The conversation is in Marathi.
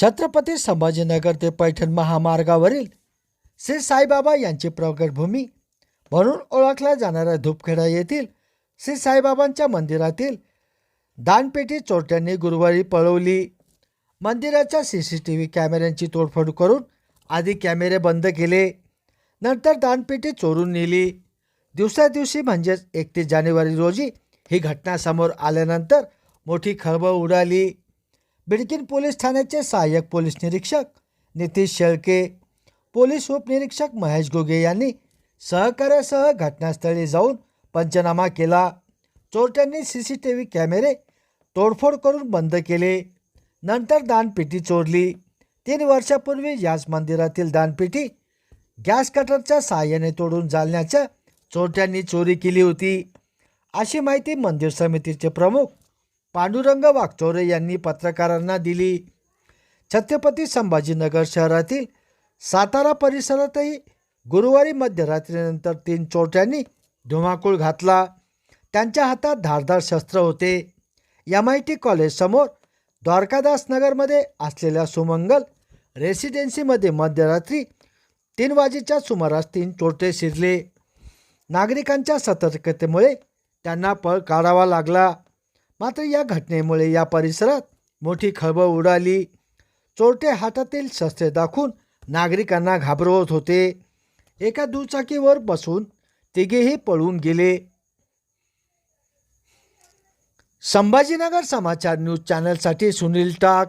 छत्रपती संभाजीनगर ते पैठण महामार्गावरील श्री साईबाबा यांची प्रगटभूमी म्हणून ओळखल्या जाणाऱ्या धूपखेडा येथील श्री साईबाबांच्या मंदिरातील दानपेटी चोरट्यांनी गुरुवारी पळवली. मंदिराच्या सी सी टी व्ही कॅमेऱ्यांची तोडफोड करून आधी कॅमेरे बंद केले. नंतर दानपेटी चोरून नेली. दिवसा दिवशी म्हणजेच एकतीस जानेवारी रोजी ही घटना समोर आल्यानंतर मोठी खळबळ उडाली. बिडकीन पोलीस ठाण्याचे सहाय्यक पोलीस निरीक्षक नितीश शेळके पोलीस उपनिरीक्षक महेश गोगे यांनी सहकार्यासह घटनास्थळी जाऊन पंचनामा केला. चोरट्यांनी सी सी टी व्ही कॅमेरे तोडफोड करून बंद केले. नंतर दानपेटी चोरली. तीन वर्षापूर्वी याच मंदिरातील दानपेटी गॅस कटरच्या सहाय्याने तोडून जालण्याच्या चोरट्यांनी चोरी केली होती. अशी माहिती मंदिर समितीचे प्रमुख पांडुरंग वागचोरे यांनी पत्रकारांना दिली. छत्रपती संभाजीनगर शहरातील सातारा परिसरातही गुरुवारी मध्यरात्रीनंतर तीन चोरट्यांनी धुमाकूळ घातला. त्यांच्या हातात धारदार शस्त्र होते. एम आय टी कॉलेजसमोर द्वारकादास नगरमध्ये असलेल्या सुमंगल रेसिडेन्सीमध्ये मध्यरात्री तीन वाजेच्या सुमारास तीन चोरटे शिरले. नागरिकांच्या सतर्कतेमुळे त्यांना पळ काढावा लागला. मात्र या घटनेमुळे या परिसरात मोठी खळबळ उडाली. चोरटे हातातील शस्त्रे दाखवून नागरिकांना घाबरवत होते. एका दुचाकीवर बसून तिघेही पळून गेले. संभाजीनगर समाचार न्यूज चॅनलसाठी सुनील टाक.